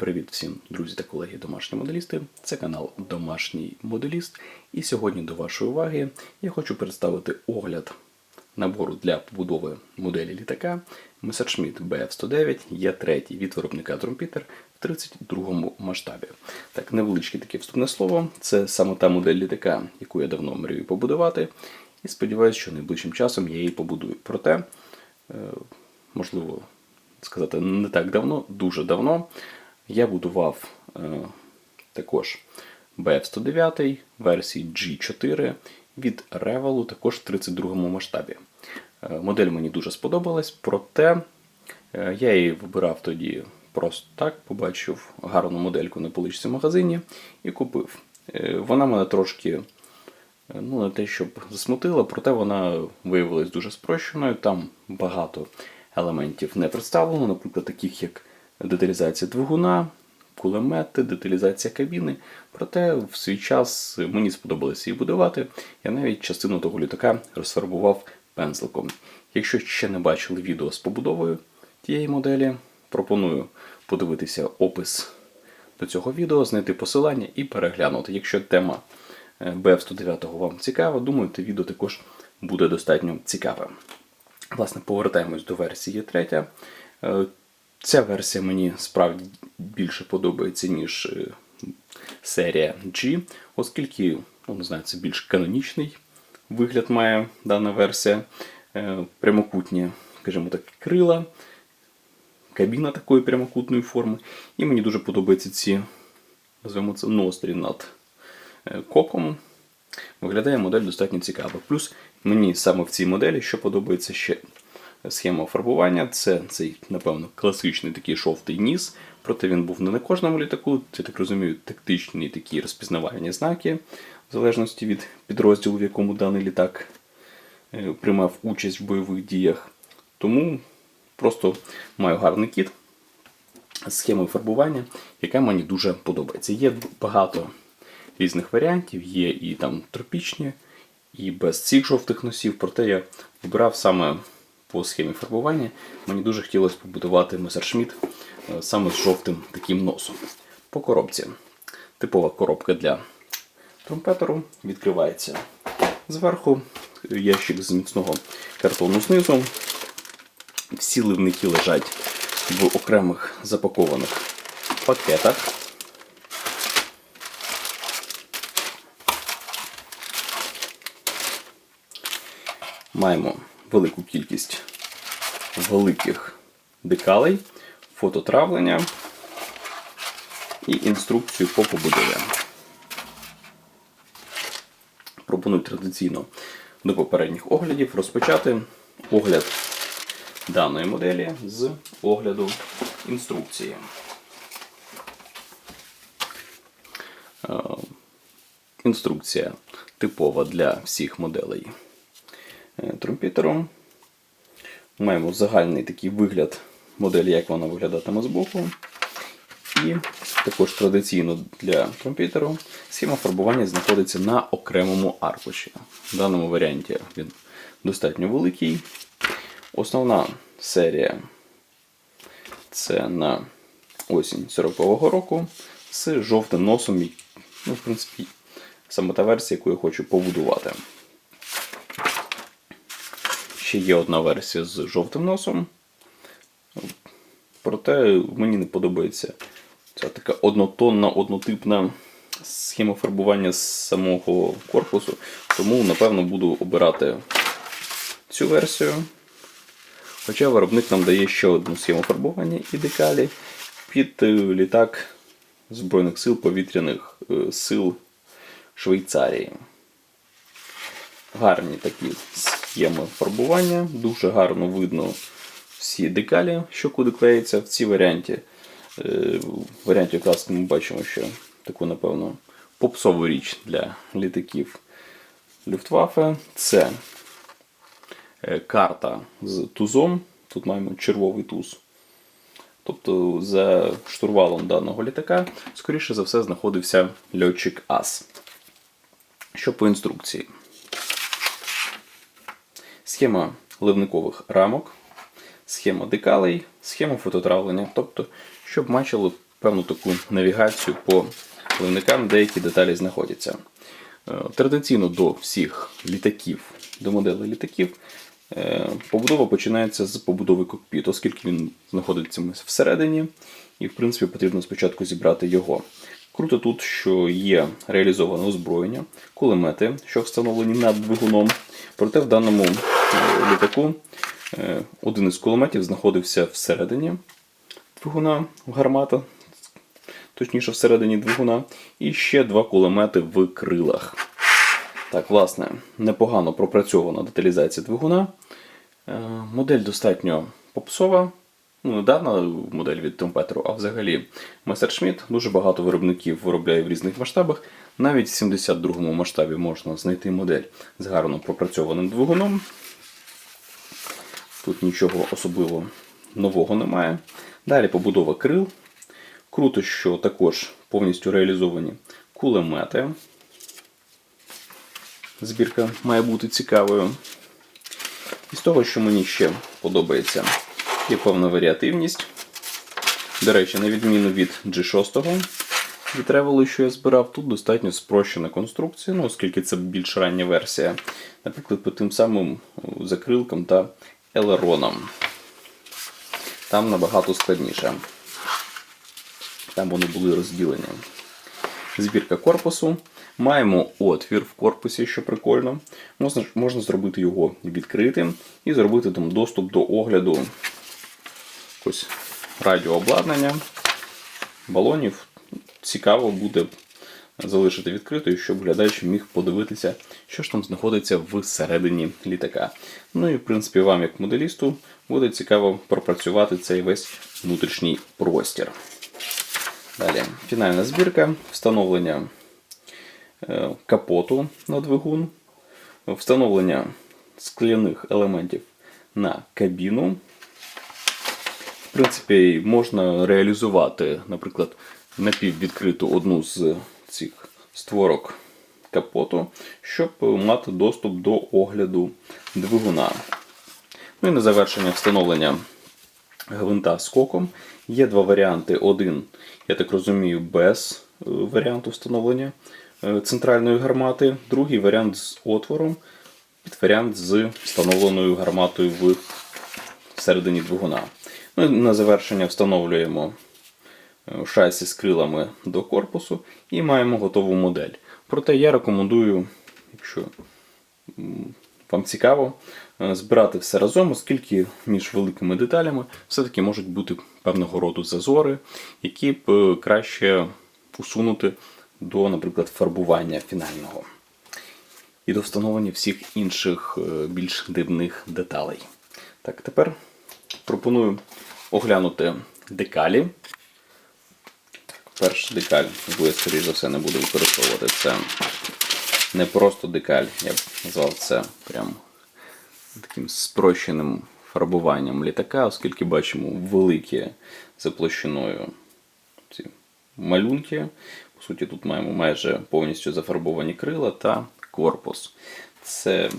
Привіт всім, друзі та колеги домашні моделісти. Це канал Домашній Моделіст. І сьогодні до вашої уваги я хочу представити огляд набору для побудови моделі літака Messerschmitt BF109 Є3 від виробника Trumpeter в 32 масштабі. Так, невеличке таке вступне слово. Це саме та модель літака, яку я давно мрію побудувати. І сподіваюся, що найближчим часом я її побудую. Проте, е, можливо, сказати не так давно, дуже давно. Я будував е, також BF109 версії G4 від Revol, також в 32 масштабі. Е, модель мені дуже сподобалась, проте е, я її вибирав тоді просто так, побачив гарну модельку на поличці в магазині і купив. Е, вона мене трошки е, ну, не те, щоб засмутила, проте вона виявилась дуже спрощеною. Там багато елементів не представлено, наприклад, таких як деталізація двигуна, кулемети, деталізація кабіни. Проте в свій час мені сподобалося її будувати. Я навіть частину того літака розфарбував пензликом. Якщо ще не бачили відео з побудовою тієї моделі, пропоную подивитися опис до цього відео, знайти посилання і переглянути. Якщо тема е, BF109 вам цікава, думаю, те відео також буде достатньо цікаве. Власне, повертаємось до версії 3. Ця версія мені справді більше подобається, ніж е, серія G, оскільки, ну, не знаю, це більш канонічний вигляд має дана версія. Е, Прямокутні, скажімо так, крила, кабіна такої прямокутної форми. І мені дуже подобаються ці, називаємо це нострі над е, коком. Виглядає модель достатньо цікаво. Плюс мені саме в цій моделі, що подобається ще схема фарбування, це цей, напевно, класичний такий жовтий ніс. Проте він був не на кожному літаку. Це так розумію, тактичні такі розпізнавальні знаки, в залежності від підрозділу, в якому даний літак е, приймав участь в бойових діях. Тому просто маю гарний кіт з схемою фарбування, яка мені дуже подобається. Є багато різних варіантів, є і там тропічні, і без цих жовтих носів. Проте я вибирав саме по схемі фарбування. Мені дуже хотілося побудувати е, саме з жовтим таким носом. По коробці. Типова коробка для тромпетеру. Відкривається зверху ящик з міцного картону знизу. Всі ливники лежать в окремих запакованих пакетах. Маємо велику кількість великих декалей, фототравлення і інструкцію по побудові. Пропоную традиційно до попередніх оглядів розпочати огляд даної моделі з огляду інструкції. Е, Інструкція типова для всіх моделей тромпітером. Маємо загальний такий вигляд моделі, як вона виглядатиме збоку. І також традиційно для тромпітеру схема фарбування знаходиться на окремому аркуші. В даному варіанті він достатньо великий. Основна серія це на осінь 40-го року з жовтим носом. Ну, в принципі, саме та версія, яку я хочу побудувати. Ще є одна версія з жовтим носом. Проте мені не подобається ця така однотонна, однотипна схема фарбування з самого корпусу. Тому, напевно, буду обирати цю версію. Хоча виробник нам дає ще одну схему фарбування і декалі під е, літак Збройних сил повітряних е, сил Швейцарії. Гарні такі схеми фарбування, дуже гарно видно всі декалі, що куди клеїться. В цій варіанті е, в варіанті каски ми бачимо, що таку, напевно, попсову річ для літаків Люфтваффе. Це е, карта з тузом. Тут маємо червовий туз. Тобто за штурвалом даного літака, скоріше за все, знаходився льотчик Ас. Що по інструкції? Схема ливникових рамок, схема декалей, схема фототравлення. Тобто, щоб бачили певну таку навігацію по пливникам, де які деталі знаходяться. Е, Традиційно до всіх літаків, до моделей літаків, е, побудова починається з побудови кокпіту, оскільки він знаходиться всередині, і в принципі потрібно спочатку зібрати його. Круто тут, що є реалізоване озброєння, кулемети, що встановлені над двигуном. Проте в даному літаку е, один із кулеметів знаходився всередині двигуна гармата, точніше всередині двигуна, і ще два кулемети в крилах. Так, власне, непогано пропрацьована деталізація двигуна. Е, Модель достатньо попсова. Ну, не модель від Темпетру, а взагалі Мессершмітт дуже багато виробників виробляє в різних масштабах. Навіть в 72-му масштабі можна знайти модель з гарно пропрацьованим двигуном. Тут нічого особливо нового немає. Далі побудова крил. Круто, що також повністю реалізовані кулемети. Збірка має бути цікавою. І з того, що мені ще подобається, є певна варіативність. До речі, на відміну від G6 від Travel, що я збирав, тут достатньо спрощена конструкція, ну, оскільки це більш рання версія. Наприклад, по тим самим закрилкам та елеронам. Там набагато складніше. Там вони були розділені. Збірка корпусу. Маємо отвір в корпусі, що прикольно. Можна, можна зробити його відкритим і зробити там доступ до огляду якось радіообладнання, балонів. Цікаво буде залишити відкритою, щоб глядач міг подивитися, що ж там знаходиться всередині літака. Ну і в принципі вам, як моделісту, буде цікаво пропрацювати цей весь внутрішній простір. Далі, фінальна збірка, встановлення е, капоту на двигун, встановлення скляних елементів на кабіну. В принципі, можна реалізувати, наприклад, напіввідкриту одну з цих створок капоту, щоб мати доступ до огляду двигуна. Ну і на завершення встановлення гвинта з коком. Є два варіанти. Один, я так розумію, без е, варіанту встановлення е, центральної гармати, другий варіант з отвором, варіант з встановленою гарматою в середині двигуна. Ну, на завершення встановлюємо е, шасі з крилами до корпусу і маємо готову модель. Проте я рекомендую, якщо вам цікаво, е, збирати все разом, оскільки між великими деталями все-таки можуть бути певного роду зазори, які б е, краще усунути до, наприклад, фарбування фінального. І до встановлення всіх інших е, більш дивних деталей. Так, тепер пропоную оглянути декалі. Так, перша декаль, яку я, скоріш за все, не буду використовувати. Це не просто декаль, я б назвав це прям таким спрощеним фарбуванням літака, оскільки бачимо великі за площиною ці малюнки. По суті, тут маємо майже повністю зафарбовані крила та корпус. Це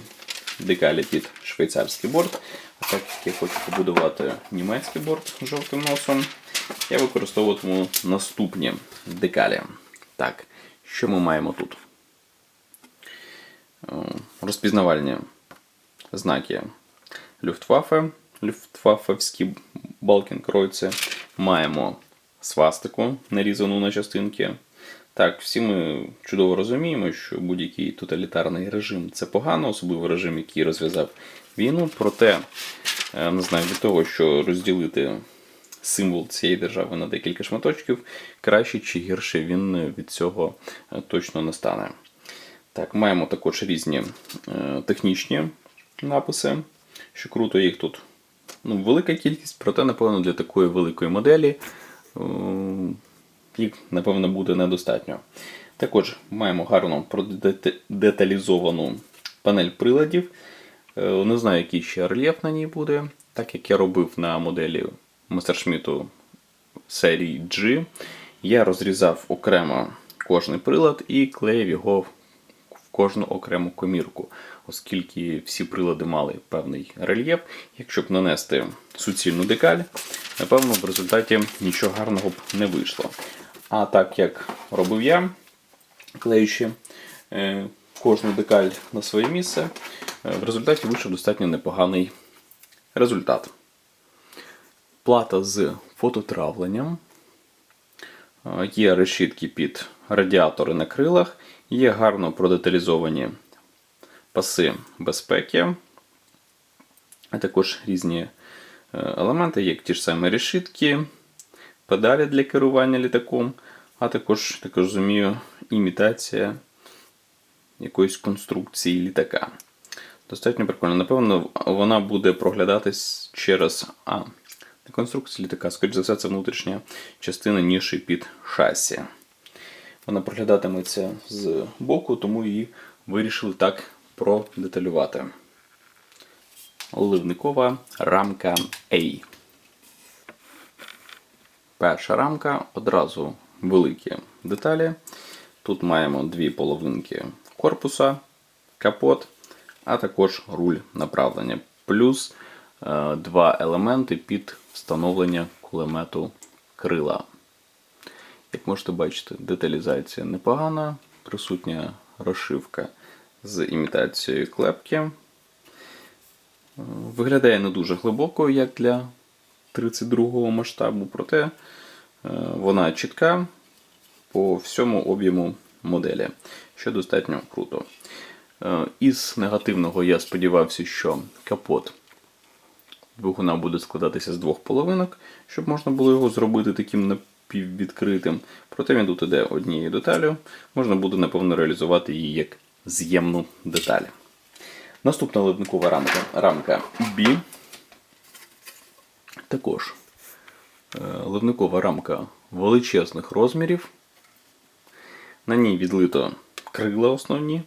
декалі під швейцарський борт. А так як я хочу побудувати німецький борт жовтим носом, я використовуватиму наступні декалі. Так, що ми маємо тут? Е, Розпізнавальні знаки Люфтваффе, Люфтваффевські Балкенкройці. Маємо свастику, нарізану на частинки. Так, всі ми чудово розуміємо, що будь-який тоталітарний режим це погано, особливо режим, який розв'язав війну. Проте, е, не знаю, від того, що розділити символ цієї держави на декілька шматочків, краще чи гірше він від цього е, точно не стане. Так, маємо також різні е, технічні написи, що круто, їх тут ну, велика кількість, проте, напевно, для такої великої моделі е, їх, напевно, буде недостатньо. Також маємо гарно продеталізовану панель приладів. Не знаю, який ще рельєф на ній буде, так як я робив на моделі Местершміту серії G. Я розрізав окремо кожний прилад і клеїв його в кожну окрему комірку, оскільки всі прилади мали певний рельєф. Якщо б нанести суцільну декаль, напевно, в результаті нічого гарного б не вийшло. А так як робив я, клеючи е, кожну декаль на своє місце, е, в результаті вийшов достатньо непоганий результат. Плата з фототравленням. Е, Є решітки під радіатори на крилах, є гарно продеталізовані паси безпеки, а також різні е, елементи, як ті ж самі решітки, педалі для керування літаком, а також, так розумію, імітація якоїсь конструкції літака. Достатньо прикольно. Напевно, вона буде проглядатись через. А, конструкція літака, скоріш за все, це внутрішня частина ніші під шасі. Вона проглядатиметься з боку, тому її вирішили так продеталювати. Оливникова рамка A. Перша рамка одразу великі деталі. Тут маємо дві половинки корпуса, капот, а також руль направлення. Плюс е, два елементи під встановлення кулемету крила. Як можете бачити, деталізація непогана, присутня розшивка з імітацією клепки. Виглядає не дуже глибоко, як для 32-го масштабу, проте е, вона чітка по всьому об'єму моделі, що достатньо круто. Е, Із негативного я сподівався, що капот двигуна буде складатися з двох половинок, щоб можна було його зробити таким напіввідкритим. Проте він тут іде однією деталю. Можна буде, напевно, реалізувати її як з'ємну деталь. Наступна ледникова рамка, рамка B. Також е, ливникова рамка величезних розмірів. На ній відлито крила основні,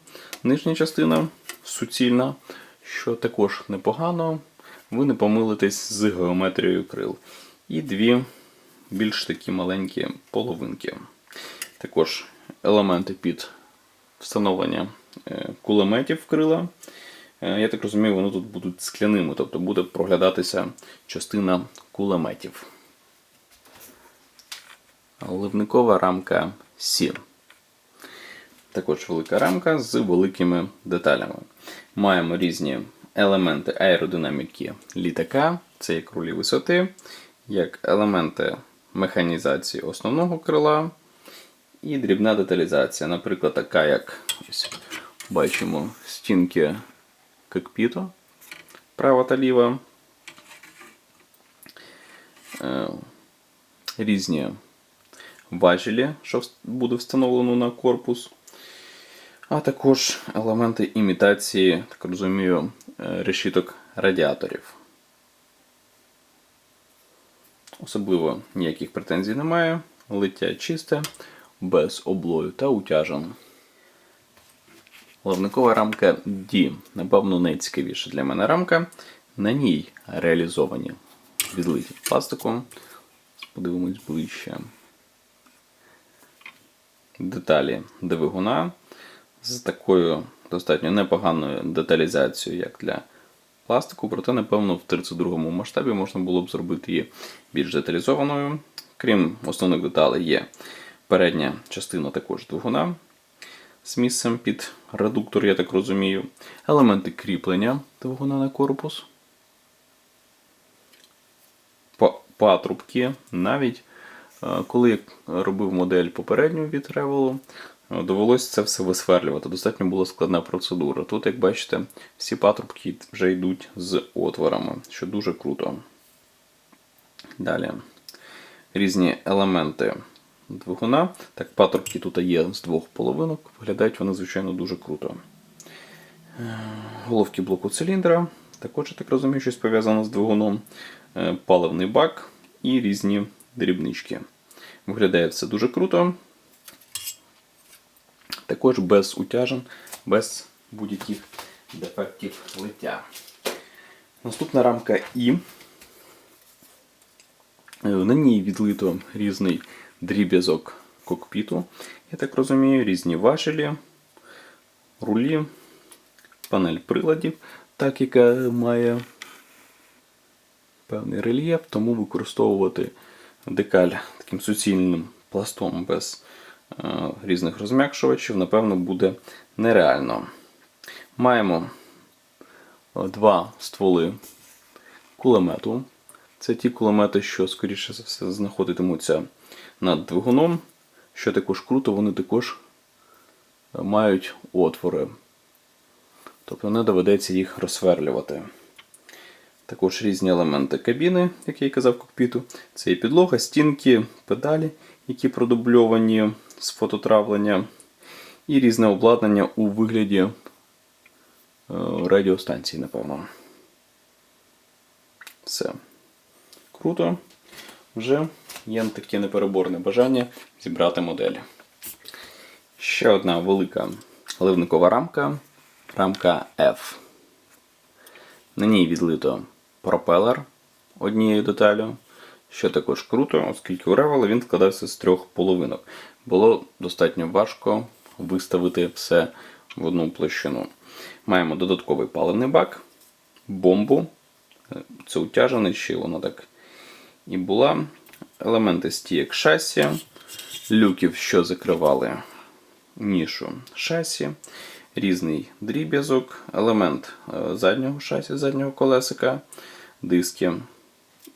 нижня частина суцільна, що також непогано. Ви не помилитесь з геометрією крил. І дві більш такі маленькі половинки. Також елементи під встановлення е, кулеметів крила. Е, Я так розумію, вони тут будуть скляними, тобто буде проглядатися частина кулеметів. Ливникова рамка Сі. Також велика рамка з великими деталями. Маємо різні елементи аеродинаміки літака, це як рулі висоти, як елементи механізації основного крила і дрібна деталізація. Наприклад, така, як бачимо стінки кокпіту, права та ліва. Е, Різні важелі, що буде встановлено на корпус. А також елементи імітації, так розумію, е, решіток радіаторів. Особливо ніяких претензій немає. Лиття чисте, без облою та утяжен. Плавникова рамка D, напевно, найцікавіша для мене рамка. На ній реалізовані відлиті пластиком. Подивимось ближче. Деталі двигуна з такою достатньо непоганою деталізацією, як для пластику, проте, напевно, в 32-му масштабі можна було б зробити її більш деталізованою. Крім основних деталей, є передня частина також двигуна з місцем під редуктор, я так розумію. Елементи кріплення двигуна на корпус. Патрубки. Навіть е, коли я робив модель попередню від Revolo, е, довелося це все висверлювати. Достатньо була складна процедура. Тут, як бачите, всі патрубки вже йдуть з отворами, що дуже круто. Далі. Різні елементи двигуна. Так, патрубки тут є з двох половинок. Виглядають вони, звичайно, дуже круто. Е, Головки блоку циліндра. Також, я так розумію, щось пов'язане з двигуном. Е, Паливний бак і різні дрібнички. Виглядає все дуже круто. Також без утяжен, без будь-яких дефектів лиття. Наступна рамка І. Е, На ній відлито різний дріб'язок кокпіту. Я так розумію, різні важелі, рулі, панель приладів, так яка має певний рельєф, тому використовувати декаль таким суцільним пластом без різних розм'якшувачів, напевно, буде нереально. Маємо е, два стволи кулемету. Це ті кулемети, що, скоріше за все, знаходитимуться над двигуном. Що також круто, вони також е, мають отвори. Тобто не доведеться їх розсверлювати. Також різні елементи кабіни, як я і казав, кокпіту. Це і підлога, стінки, педалі, які продубльовані з фототравлення, і різне обладнання у вигляді е, радіостанції, напевно. Все. Круто. Вже є таке непереборне бажання зібрати модель. Ще одна велика ливникова рамка. Рамка F. На ній відлито пропелер однією деталю, що також круто, оскільки у Ревела він складався з трьох половинок. Було достатньо важко виставити все в одну площину. Маємо додатковий паливний бак, бомбу. Це утяжений, ще вона так і була. Елементи стієк шасі, люків, що закривали нішу шасі, різний дріб'язок, елемент е, заднього шасі, заднього колесика, диски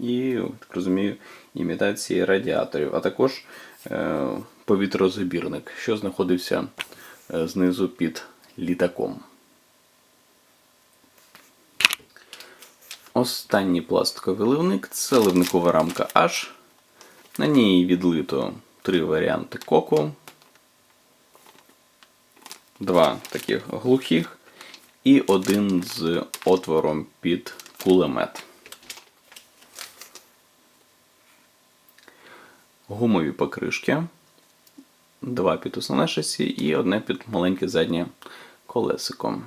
і, так розумію, імітації радіаторів, а також е, повітрозабірник, що знаходився е, знизу під літаком. Останній пластиковий ливник це ливникова рамка H. На ній відлито три варіанти коку, два таких глухих і один з отвором під кулемет. Гумові покришки, два під основне шасі і одне під маленьке заднє колесико.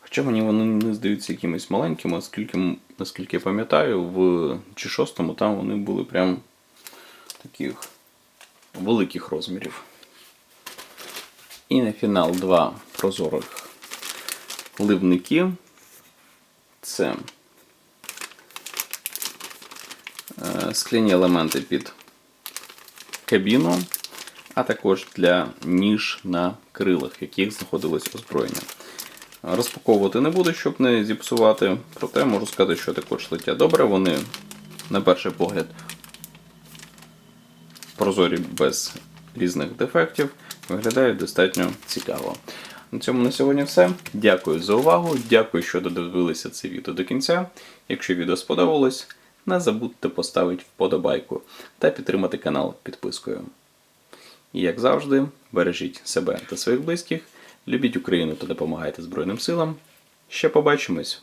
Хоча мені вони не здаються якимись маленькими, оскільки, наскільки я пам'ятаю, в G6 там вони були прям таких великих розмірів. І на фінал два прозорих ливники. Це е, скляні елементи під кабіну, а також для ніж на крилах, в яких знаходилось озброєння. Розпаковувати не буду, щоб не зіпсувати, проте можу сказати, що також летять добре. Вони, на перший погляд, прозорі без різних дефектів, виглядають достатньо цікаво. На цьому на сьогодні все. Дякую за увагу. Дякую, що додивилися це відео до кінця. Якщо відео сподобалось, не забудьте поставити вподобайку та підтримати канал підпискою. І як завжди, бережіть себе та своїх близьких, любіть Україну та допомагайте Збройним силам. Ще побачимось!